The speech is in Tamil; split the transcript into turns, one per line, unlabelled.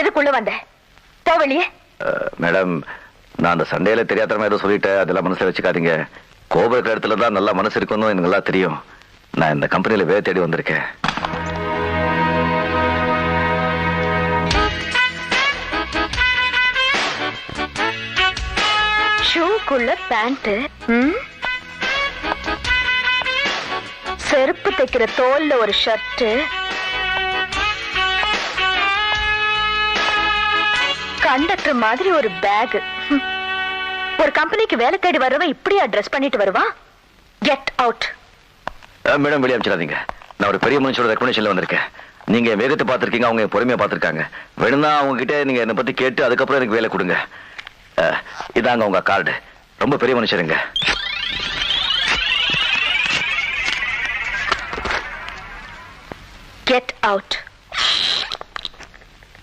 எதுக்குள்ள வந்த? போ வெளியே.
மேடம் நான் அந்த சண்டையில தெரியாதமா ஏதோ சொல்லிட்டேன் அதெல்லாம் மனசுல வச்சுக்காதீங்க. கோபுர இடத்துல தான் நல்லா மனசு இருக்குன்னு எனக்கு நல்லா தெரியும். நான் இந்த கம்பெனில வேலை தேடி வந்திருக்கேன்.
ஷூக்குள்ள பேண்ட் செருப்பு தைக்கிற தோல்ல ஒரு ஷர்ட் கண்டக்டர் மாதிரி ஒரு பேக் ஒரு கம்பெனிக்கு வேலை தேடி வர்றவன் இப்படியா ட்ரெஸ் பண்ணிட்டு வருவான்? கெட் அவுட்
மேடம் வெளியே அமைச்சிடாதீங்க நான் ஒரு பெரிய மனுஷனோட ரெக்கமெண்டேஷன்ல வந்திருக்கேன். நீங்க வேகத்தை பார்த்திருக்கீங்க அவங்க பொறுமையா பார்த்திருக்காங்க. வேணும்னா அவங்க கிட்ட நீங்க என்னை பத்தி கேட்டு அதுக்கப்புறம் எனக்கு வேலை கொடுங்க. இதாங்க உங்க கார்டு ரொம்ப பெரிய மனுஷருங்க.
Get out